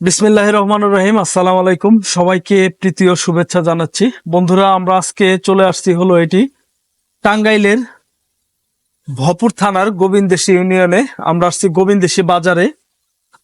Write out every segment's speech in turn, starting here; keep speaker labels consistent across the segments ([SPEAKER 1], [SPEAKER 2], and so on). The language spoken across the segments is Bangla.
[SPEAKER 1] বিসমিল্লাহ রহমান রহিম, আসসালাম আলাইকুম। সবাইকে প্রীতীয় শুভেচ্ছা জানাচ্ছি। বন্ধুরা, আমরা আজকে চলে আসছি হলো এটি টাঙ্গাইলের ভপুর থানার গোবিন্দেশী ইউনিয়নে। আমরা আসছি গোবিন্দেশী বাজারে।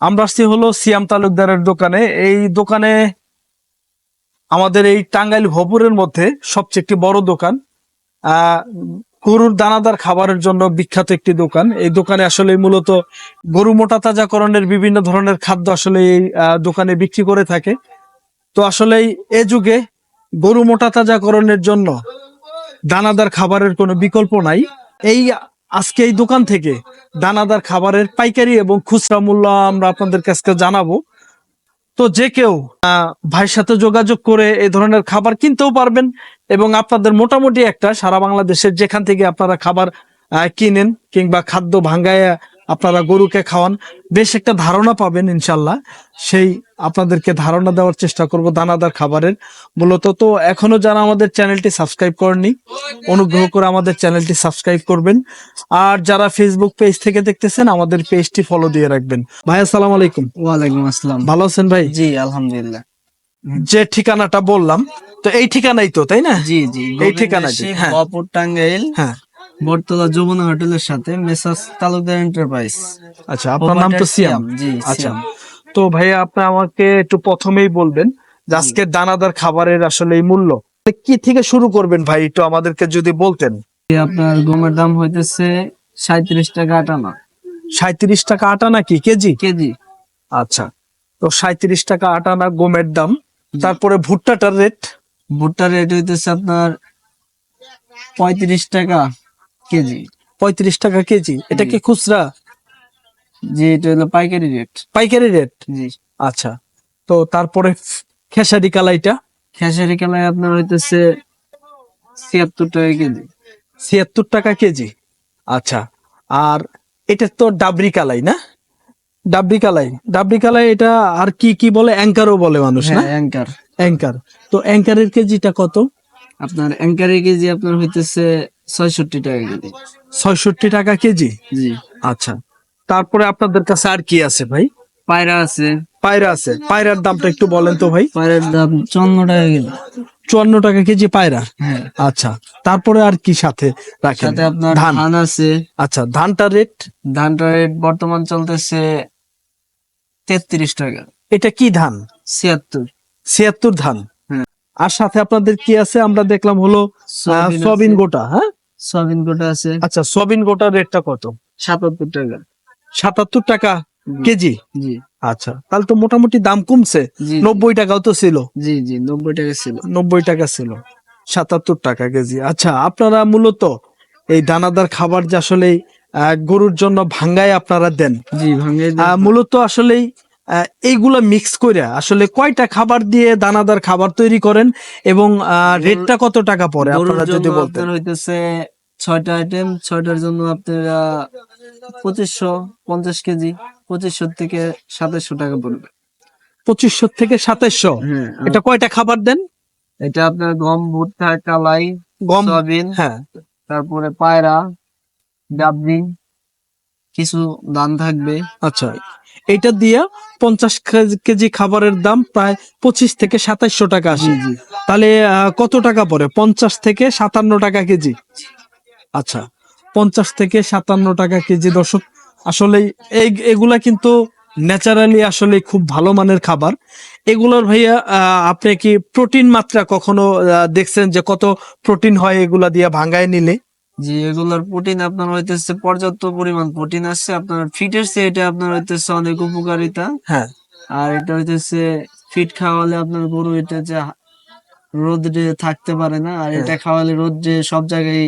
[SPEAKER 1] আমরা আসছি হলো সিয়াম তালুকদারের দোকানে। এই দোকানে আমাদের এই টাঙ্গাইল ভপুরের মধ্যে সবচেয়ে একটি বড় দোকান। গরুর দানাদার খাবারের জন্য বিখ্যাত একটি দোকান। এই দোকানে আসলে মূলত গরু মোটা তাজাকরণের বিভিন্ন ধরনের খাদ্য আসলে এই দোকানে বিক্রি করে থাকে। তো আসলে এ যুগে গরু মোটা তাজাকরণের জন্য দানাদার খাবারের কোনো বিকল্প নাই। এই আজকে এই দোকান থেকে দানাদার খাবারের পাইকারি এবং খুচরা মূল্য আমরা আপনাদের কাছে জানাব। তো যে কেউ ভাইয়ের সাথে যোগাযোগ করে এই ধরনের খাবার কিনতেও পারবেন এবং আপনাদের মোটামুটি একটা সারা বাংলাদেশের যেখান থেকে আপনারা খাবার কিনেন কিংবা খাদ্য ভাঙ্গায় আপনারা গরুকে খাওয়ান। বেশ একটা ধারণা পাবেন ইনশাল্লাহ সেই আপনাদেরকে ধারণা দেওয়ার চেষ্টা করব দানাদার খাবারের। মূলত তো এখনও যারা আমাদের চ্যানেলটি সাবস্ক্রাইব করেননি অনুগ্রহ করে আমাদের চ্যানেলটি সাবস্ক্রাইব করবেন। আর যারা ফেসবুক পেজ থেকে দেখতেছেন আমাদের পেজটি ফলো দিয়ে রাখবেন। ভাই আসসালামু আলাইকুম।
[SPEAKER 2] ওয়ালাইকুম আসসালাম।
[SPEAKER 1] ভালো আছেন ভাই?
[SPEAKER 2] জি আলহামদুলিল্লাহ।
[SPEAKER 1] যে ঠিকানাটা বললাম তো এই ঠিকানাই তো তাই না?
[SPEAKER 2] জি জি।
[SPEAKER 1] এই ঠিকানাটি, হ্যাঁ।
[SPEAKER 2] টাঙ্গাইল
[SPEAKER 1] হ্যাঁ।
[SPEAKER 2] বটতলা যমুনা হোটেলের সাথে মেসাস তালুকদার এন্টারপ্রাইজ।
[SPEAKER 1] আচ্ছা আপনার নাম তো সিয়াম।
[SPEAKER 2] জি
[SPEAKER 1] আচ্ছা। তো ভাইয়া আপনি আমাকে একটু প্রথমেই বলবেন যে আজকের দানাদার খাবারের আসলে এই মূল্য। কি থেকে শুরু করবেন ভাই একটু আমাদেরকে যদি বলতেন?
[SPEAKER 2] আপনার গমের দাম হইতেছে সাঁত্রিশ টাকা আটানা।
[SPEAKER 1] সাঁত্রিশ টাকা আটা নাকি কেজি?
[SPEAKER 2] কেজি।
[SPEAKER 1] আচ্ছা। তো সাঁত্রিশ টাকা আটা না গমের দাম। তারপরে ভুট্টাটার রেট?
[SPEAKER 2] ভুট্টার রেট হইতেছে আপনার পঁয়ত্রিশ টাকা। কেজি
[SPEAKER 1] পঁয়ত্রিশ টাকা কেজি। এটা কি খুচরা?
[SPEAKER 2] জি এটা হলো পাইকারি রেট
[SPEAKER 1] পাইকারি রেট
[SPEAKER 2] জি।
[SPEAKER 1] আচ্ছা। তো তারপরে খেসারি কালাইটা?
[SPEAKER 2] খেসারি কালাই আপনার হইতেছে ছিয়াত্তর টাকা কেজি।
[SPEAKER 1] ছিয়াত্তর টাকা কেজি। আচ্ছা। আর এটা তো ডাবরি কালাই না? ডাবরি কালাই। ডাবরি কালাই এটা আর কি কি বলে? অ্যাঙ্কারও বলে মানুষ না?
[SPEAKER 2] হ্যাঁ অ্যাঙ্কার।
[SPEAKER 1] অ্যাঙ্কার। তো অ্যাঙ্কারের কেজিটা কত?
[SPEAKER 2] আপনার অ্যাঙ্কারের কেজি আপনার হইতেছে ছয়ষট্টি টাকা কেজি।
[SPEAKER 1] ছয়ষট্টি টাকা কেজি?
[SPEAKER 2] জি।
[SPEAKER 1] আচ্ছা। তারপরে আপনাদের কাছে আর কি আছে ভাই?
[SPEAKER 2] পায়রা আছে।
[SPEAKER 1] পায়রা আছে। পায়রার দামটা একটু বলেন তো ভাই।
[SPEAKER 2] পায়রার দাম চুয়ান্ন টাকা কেজি।
[SPEAKER 1] চুয়ান্ন টাকা কেজি পায়রা?
[SPEAKER 2] হ্যাঁ।
[SPEAKER 1] আচ্ছা। তারপরে আর কি সাথে রাখেন?
[SPEAKER 2] সাথে আপনার
[SPEAKER 1] ধান।
[SPEAKER 2] আছে।
[SPEAKER 1] আচ্ছা ধানটা রেট?
[SPEAKER 2] ধানটার রেট বর্তমান চলতেছে তেত্রিশ টাকা।
[SPEAKER 1] এটা কি ধান?
[SPEAKER 2] ছিয়াত্তর।
[SPEAKER 1] ছিয়াত্তর ধান। আর সাথে আপনাদের কি আছে? আমরা দেখলাম হলো
[SPEAKER 2] আছে,
[SPEAKER 1] গোটা হ্যাঁ?
[SPEAKER 2] সয়াবিন গোটা আছে।
[SPEAKER 1] আচ্ছা সয়াবিন গোটার রেটটা কত?
[SPEAKER 2] সাতাত্তর টাকা।
[SPEAKER 1] সাতাত্তর টাকা কেজি?
[SPEAKER 2] জি।
[SPEAKER 1] আচ্ছা তাহলে তো মোটামুটি দাম কমছে। নব্বই টাকাও তো ছিল।
[SPEAKER 2] জি জি নব্বই টাকা ছিল।
[SPEAKER 1] নব্বই টাকা ছিল। সাতাত্তর টাকা কেজি। আচ্ছা আপনারা মূলত এই দানাদার খাবার যে আসলে গরুর জন্য ভাঙ্গায় আপনারা দেন।
[SPEAKER 2] জি ভাঙে
[SPEAKER 1] আহ, মূলত আসলে এইগুলা মিক্স করে আসলে কয়টা খাবার দিয়ে দানাদার খাবার তৈরি করেন এবং রেটটা কত টাকা পড়ে আপনারা যদি বলতেন?
[SPEAKER 2] হইতেছে ছয়টা আইটেম ছয়টার জন্য আপনারা পঁচিশশো পঞ্চাশ কেজি পঁচিশশো থেকে সাতাশশো টাকা পড়বে।
[SPEAKER 1] পঁচিশশো থেকে সাতাইশশো
[SPEAKER 2] হ্যাঁ।
[SPEAKER 1] এটা কয়টা খাবার দেন?
[SPEAKER 2] এটা আপনার গম ভুট্টা কালাই
[SPEAKER 1] গম
[SPEAKER 2] সয়াবিন
[SPEAKER 1] হ্যাঁ।
[SPEAKER 2] তারপরে পায়রা ডাবলি কিছু ধান থাকবে।
[SPEAKER 1] আচ্ছা এটা দিয়ে পঞ্চাশ কেজি খাবারের দাম প্রায় পঁচিশ থেকে সাতাইশশো টাকা আসে। তাহলে কত টাকা পড়ে? পঞ্চাশ থেকে সাতান্ন টাকা কেজি? আচ্ছা পঞ্চাশ থেকে সাতান্ন টাকা কেজি দর্শক আসলে এই এগুলা কিন্তু ন্যাচারালি আসলে খুব ভালো মানের খাবার। এগুলোর ভাইয়া আহ, আপনি কি প্রোটিন মাত্রা কখনো দেখছেন যে কত প্রোটিন হয় এগুলা দিয়ে ভাঙ্গায় নিলে?
[SPEAKER 2] জি এগুলোর প্রোটিন আপনার হইতেছে পর্যাপ্ত পরিমাণ প্রোটিন আছে আপনার ফিটের চেয়ে এটা আপনার হইতেছে অনেক উপকারিতা।
[SPEAKER 1] হ্যাঁ।
[SPEAKER 2] আর এটা হইতেছে ফিট খাওয়ালে আপনার গরু এটা যে রোদে থাকতে পারে না আর এটা খাওয়ালে রোদে সব জায়গায়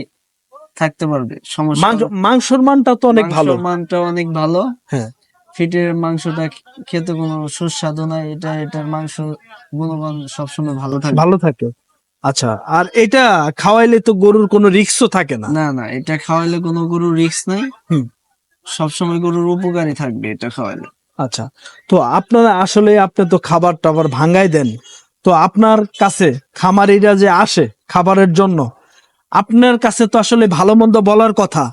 [SPEAKER 2] থাকতে পারবে সমস্যা
[SPEAKER 1] মাংস মাংসর মানটা তো অনেক ভালো।
[SPEAKER 2] মানটা অনেক ভালো।
[SPEAKER 1] হ্যাঁ।
[SPEAKER 2] ফিটের মাংসটা খেতে কোনো সুস্বাদু নাই এটা এটার মাংস গুণমান সবসময় ভালো থাকে।
[SPEAKER 1] ভালো থাকে। আচ্ছা আর এটা খাওয়াইলে তো গরুর কোনো রিক্সও থাকে না?
[SPEAKER 2] না না এটা খাওয়াইলে কোনো গরুর রিস্ক নাই। সবসময় গরুর উপকারী থাকবে এটা খাওয়াইলে।
[SPEAKER 1] আচ্ছা তো আপনারা আসলে আপনি তো খাবার টাবার ভাঙ্গাই দেন। তো আপনার কাছে খামারিরা যে আসে খাবারের জন্য আপনার কাছে তো আসলে ভালো মন্দ বলার কথা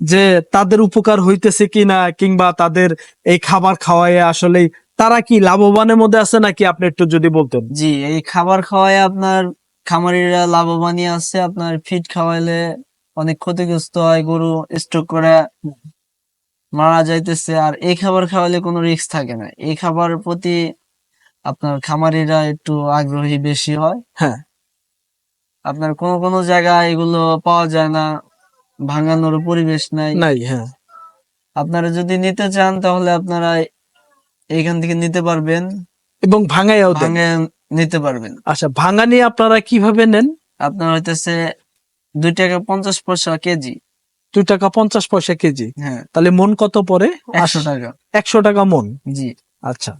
[SPEAKER 1] যে তাদের উপকার হইতেছে কিনা কিংবা তাদের এই খাবার খাওয়ায় আসলে তারা কি লাভবানের মধ্যে আছে নাকি? আপনি একটু যদি বলতেন।
[SPEAKER 2] জি এই খাবার খাওয়ায় আপনার খামারিরা লাভবানই আছে। আপনার ফিট খাওয়াইলে অনেক ক্ষতিগ্রস্ত হয় গরু স্ট্রোক করে মারা যাইতেছে। আর এই খাবার খাওয়ালে কোনো রিস্ক থাকে না। এই খাবার প্রতি আপনার খামারিরা একটু আগ্রহী বেশি হয়।
[SPEAKER 1] হ্যাঁ।
[SPEAKER 2] আপনার কোন কোন জায়গায় এগুলো পাওয়া যায় না। ভাঙানোর পরিবেশ নাই।
[SPEAKER 1] নাই হ্যাঁ।
[SPEAKER 2] আপনারা যদি নিতে চান তাহলে আপনারা এইখান থেকে নিতে পারবেন।
[SPEAKER 1] এবং ভাঙাইয়াও দেন।
[SPEAKER 2] ভাঙে নিতে পারবেন।
[SPEAKER 1] আচ্ছা ভাঙা নিয়ে আপনারা কীভাবে নেন?
[SPEAKER 2] আপনার হইতেছে দুই টাকা পঞ্চাশ পয়সা কেজি।
[SPEAKER 1] দুই টাকা পঞ্চাশ পয়সা কেজি?
[SPEAKER 2] হ্যাঁ।
[SPEAKER 1] তাহলে মন কত পরে
[SPEAKER 2] একশো টাকা।
[SPEAKER 1] একশো টাকা মন?
[SPEAKER 2] জি।
[SPEAKER 1] আচ্ছা।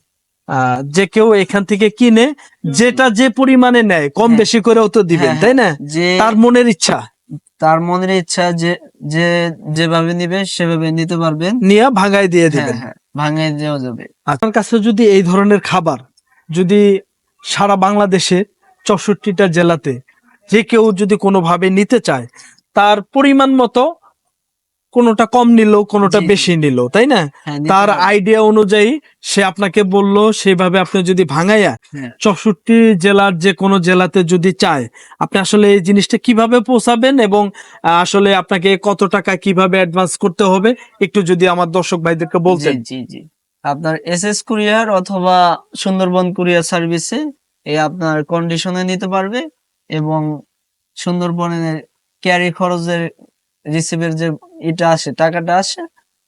[SPEAKER 1] যে কেউ এখান থেকে কিনে যেটা যে পরিমাণে নেয় কম
[SPEAKER 2] হ্যাঁ।
[SPEAKER 1] বেশি করেও তো দিবেন
[SPEAKER 2] হ্যাঁ,
[SPEAKER 1] তাই না?
[SPEAKER 2] যে
[SPEAKER 1] তার মনের ইচ্ছা?
[SPEAKER 2] তার মনের ইচ্ছা যে যে যেভাবে নিবে সেভাবে নিতে পারবেন।
[SPEAKER 1] নিয়ে ভাঙাই দিয়ে
[SPEAKER 2] হ্যাঁ
[SPEAKER 1] দিবেন।
[SPEAKER 2] হ্যাঁ ভাঙে দেওয়া যাবে।
[SPEAKER 1] আপনার কাছে যদি এই ধরনের খাবার যদি সারা বাংলাদেশে চৌষট্টিটা জেলাতে যে কেউ যদি কোনোভাবে নিতে চায় তার পরিমাণ মতো কোনোটা কম নিল কোনোটা। বেশি নিল তাই না
[SPEAKER 2] হ্যাঁ
[SPEAKER 1] তার আইডিয়া অনুযায়ী সে আপনাকে বলল সেইভাবে আপনি যদি ভাঙাইয়া
[SPEAKER 2] হ্যাঁ।
[SPEAKER 1] চৌষট্টি জেলার যে কোনো জেলাতে যদি চায় আপনি আসলে এই জিনিসটা কীভাবে পৌঁছাবেন এবং আসলে আপনাকে কত টাকা কীভাবে অ্যাডভান্স করতে হবে একটু যদি আমার দর্শক ভাইদেরকে বলতেন
[SPEAKER 2] জি জি আপনার এস এস কুরিয়ার অথবা সুন্দরবন কুরিয়ার সার্ভিসে এই আপনার কন্ডিশনে নিতে পারবে এবং সুন্দরবনের ক্যারি খরচের রিসিভের যে এটা আসে টাকাটা আসে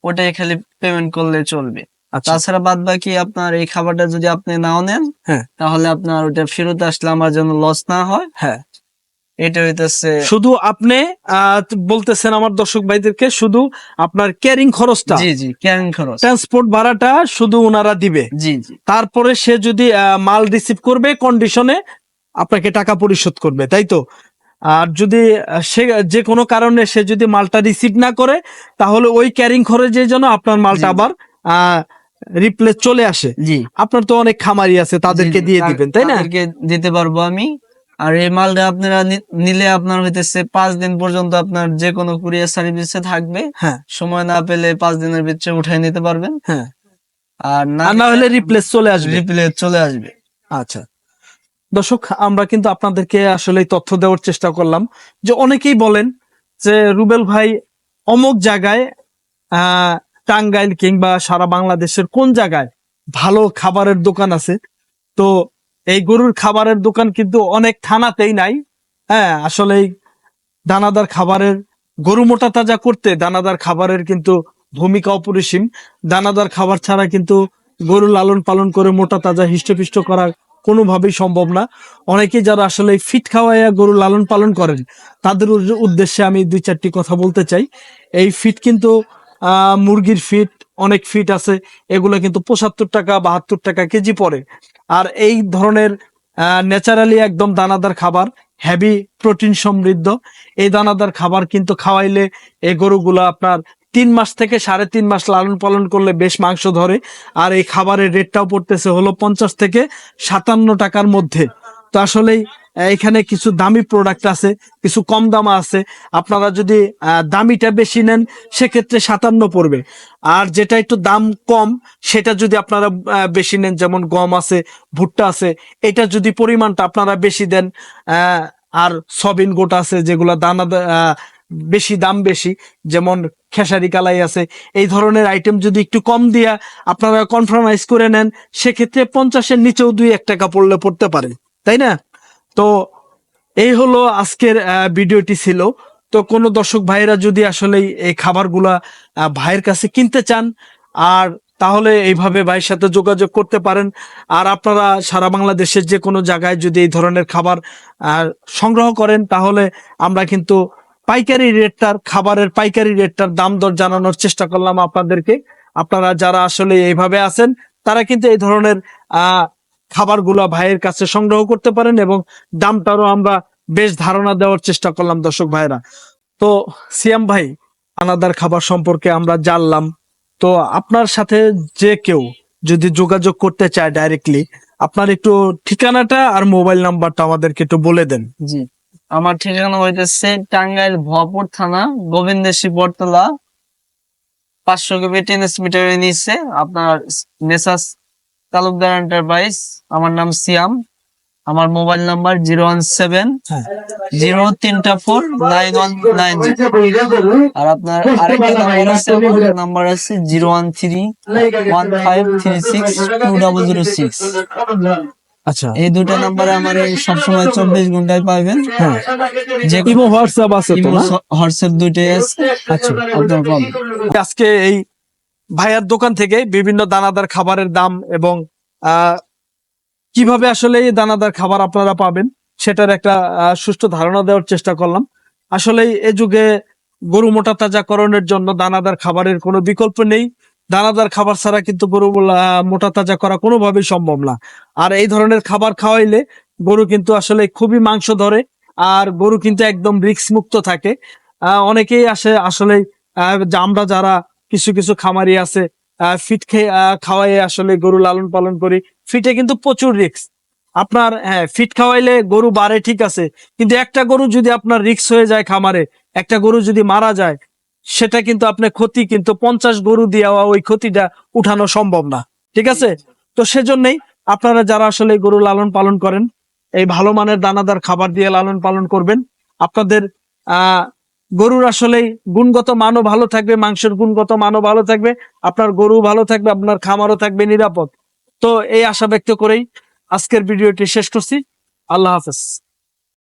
[SPEAKER 2] ওটাই খালি পেমেন্ট করলে চলবে।
[SPEAKER 1] আচ্ছা।
[SPEAKER 2] তাছাড়া বাদ বাকি আপনার এই খাবারটা যদি আপনি নাও নেন
[SPEAKER 1] হ্যাঁ।
[SPEAKER 2] তাহলে আপনার ওটা ফেরত আসলে আমার জন্য লস না হয়।
[SPEAKER 1] হ্যাঁ।
[SPEAKER 2] এটা হইতেছে
[SPEAKER 1] শুধু আপনি বলতেছেন আমার দর্শক ভাইদেরকে শুধু আপনার ক্যারিং খরচটা।
[SPEAKER 2] জি জি ক্যারিং খরচ।
[SPEAKER 1] ট্রান্সপোর্ট ভাড়াটা শুধু ওনারা দিবে।
[SPEAKER 2] জি জি।
[SPEAKER 1] তারপরে সে যদি মাল রিসিভ করবে কন্ডিশনে আপনাকে টাকা পরিশোধ করবে তাই তো? আর যদি সে যে কোনো কারণে সে যদি মালটা রিসিভ না করে তাহলে ওই ক্যারিং খরচের জন্য আপনার মালটা। আবার রিপ্লেস চলে আসে।
[SPEAKER 2] জি।
[SPEAKER 1] আপনার তো অনেক খামারি আছে তাদেরকে দিয়ে দিবেন তাই না?
[SPEAKER 2] দিতে পারব আমি। আর এই মালটা আপনারা নিলে আপনার হইতেছে পাঁচ দিন পর্যন্ত আপনার যে কোনো কুরিয়ার সার্ভিসে থাকবে।
[SPEAKER 1] হ্যাঁ।
[SPEAKER 2] সময় না পেলে পাঁচ দিনের ভিতরে উঠাই নিতে পারবেন।
[SPEAKER 1] হ্যাঁ।
[SPEAKER 2] আর না
[SPEAKER 1] না হলে রিপ্লেস চলে আসবে।
[SPEAKER 2] রিপ্লেস চলে আসবে।
[SPEAKER 1] আচ্ছা। দর্শক আমরা কিন্তু আপনাদেরকে আসলে তথ্য দেওয়ার চেষ্টা করলাম। যে অনেকেই বলেন যে রুবেল ভাই অমুক জায়গায় আহ টাঙ্গাইল কিংবা সারা বাংলাদেশের কোন জায়গায় ভালো খাবারের দোকান আছে? তো এই গরুর খাবারের দোকান কিন্তু অনেক থানাতেই নাই। হ্যাঁ আসলে দানাদার খাবারের, গরু মোটা তাজা করতে দানাদার খাবারের কিন্তু ভূমিকা অপরিসীম। দানাদার খাবার ছাড়া কিন্তু গরু লালন পালন করে মোটা তাজা, হিষ্টপিষ্ট করা কোনোভাবেই সম্ভব না। অনেকেই যারা আসলে ফিট খাওয়াইয়া গরু লালন পালন করেন, তাদের উদ্দেশ্যে আমি দুই চারটি কথা বলতে চাই। এই ফিট কিন্তু মুরগির ফিট অনেক ফিট আছে, এগুলো কিন্তু পঁচাত্তর টাকা, বাহাত্তর টাকা কেজি পড়ে। আর এই ধরনের ন্যাচারালি একদম দানাদার খাবার হেভি প্রোটিন সমৃদ্ধ। এই দানাদার খাবার কিন্তু খাওয়াইলে এই গরুগুলো আপনার তিন মাস থেকে সাড়ে তিন মাস লালন পালন করলে বেশ মাংস ধরে। আর এই খাবারের রেটটাও পড়তেছে হলো পঞ্চাশ থেকে সাতান্ন টাকার মধ্যে। তো আসলেই এখানে কিছু দামি প্রোডাক্ট আছে, কিছু কম দামা আছে। আপনারা যদি দামিটা বেশি নেন, সেক্ষেত্রে সাতান্ন পড়বে। আর যেটা একটু দাম কম, সেটা যদি আপনারা বেশি নেন, যেমন গম আছে, ভুট্টা আছে, এটা যদি পরিমাণটা আপনারা বেশি দেন আর সবিন গোটা আছে, যেগুলা দানা বেশি দাম বেশি, যেমন খেসারি কালাই আছে, এই ধরনের আইটেম যদি একটু কম দিয়া আপনারা কনফার্মাইজ করে নেন, সেক্ষেত্রে পঞ্চাশের নিচেও দুই এক টাকা পড়লে পড়তে পারে। তাই না? তো এই হলো আজকের ভিডিওটি ছিল। তো কোনো দর্শক ভাইয়েরা যদি আসলে এই খাবারগুলা ভাইয়ের কাছে কিনতে চান, আর তাহলে এইভাবে ভাইয়ের সাথে যোগাযোগ করতে পারেন। আর আপনারা সারা বাংলাদেশের যে কোনো জায়গায় যদি এই ধরনের খাবার সংগ্রহ করেন, তাহলে আমরা কিন্তু পাইকারি রেটটার, খাবারের পাইকারি রেটটার দাম দর জানানোর চেষ্টা করলাম আপনাদেরকে। আপনারা যারা আসলে এইভাবে আছেন, তারা কিন্তু এই ধরনের, আহ খাবারগুলা ভাইয়ের কাছে সংগ্রহ করতে পারেন এবং দামটারও আমরা বেশ ধারণা দেওয়ার চেষ্টা করলাম দর্শক ভাইরা তো সিয়াম ভাই, আনাদার খাবার সম্পর্কে আমরা জানলাম। তো আপনার সাথে যে কেউ যদি যোগাযোগ করতে চায় ডাইরেক্টলি আপনার একটু ঠিকানাটা আর মোবাইল নাম্বারটা আমাদেরকে একটু বলে দেন।
[SPEAKER 2] জি, আমার ঠিকানা হইতেছে টাঙ্গাইল ভপুর থানা, গোবিন্দেশী বটতলা, পাঁচশো কেবি টেনিস মিটারের নিচে। আপনার মেসাস তালুকদার এন্টারপ্রাইজ আমার নাম সিয়াম। আমার mobile number zero one seven
[SPEAKER 1] হ্যাঁ।
[SPEAKER 2] জিরো তিনটা ফোর নাইন ওয়ান নাইন আর আপনার আরেকটা নাম্বার আছে নাম্বার আছে zero one three one five three six two double zero six.
[SPEAKER 1] আচ্ছা।
[SPEAKER 2] এই দুটো নাম্বারে আমার এই সবসময় চব্বিশ ঘন্টায় পাবেন।
[SPEAKER 1] হ্যাঁ।
[SPEAKER 2] যে
[SPEAKER 1] ইমো হোয়াটসঅ্যাপ আছে তো না?
[SPEAKER 2] হোয়াটসঅ্যাপ দুইটাই আছে।
[SPEAKER 1] আচ্ছা
[SPEAKER 2] আপনার
[SPEAKER 1] আজকে এই ভাইয়ার দোকান থেকে বিভিন্ন দানাদার খাবারের দাম এবং কীভাবে আসলে এই দানাদার খাবার আপনারা পাবেন, সেটার একটা সুষ্ঠু ধারণা দেওয়ার চেষ্টা করলাম। আসলে এই যুগে গরু মোটা তাজাকরণের জন্য দানাদার খাবারের কোনো বিকল্প নেই। দানাদার খাবার ছাড়া কিন্তু গরু মোটা তাজা করা কোনোভাবেই সম্ভব না। আর এই ধরনের খাবার খাওয়াইলে গরু কিন্তু আসলে খুবই মাংস ধরে, আর গরু কিন্তু একদম রিক্স মুক্ত থাকে অনেকেই আসে আসলে আমরা যারা কিছু কিছু খামারি আছে ফিট খাওয়াই আসলে গরু লালন পালন করি। ফিটে কিন্তু প্রচুর রিক্স আপনার হ্যাঁ ফিট খাওয়াইলে গরু বাড়ে ঠিক আছে, কিন্তু একটা গরু যদি আপনার রিক্স হয়ে যায় খামারে, একটা গরু যদি মারা যায়, সেটা কিন্তু আপনার ক্ষতি, কিন্তু পঞ্চাশ গরু দেওয়া ওই ক্ষতিটা উঠানো সম্ভব না, ঠিক আছে? তো সেজন্যই আপনারা যারা আসলে গরু লালন পালন করেন, এই ভালো মানের দানাদার খাবার দিয়ে লালন পালন করবেন। আপনাদের, আহ গরুর আসলে গুণগত মানও ভালো থাকবে, মাংসের গুণগত মানও ভালো থাকবে, আপনার গরু ভালো থাকবে, আপনার খামারও থাকবে নিরাপদ। তো এই আশা ব্যক্ত করেই আজকের ভিডিওটি শেষ করছি। আল্লাহ হাফেজ।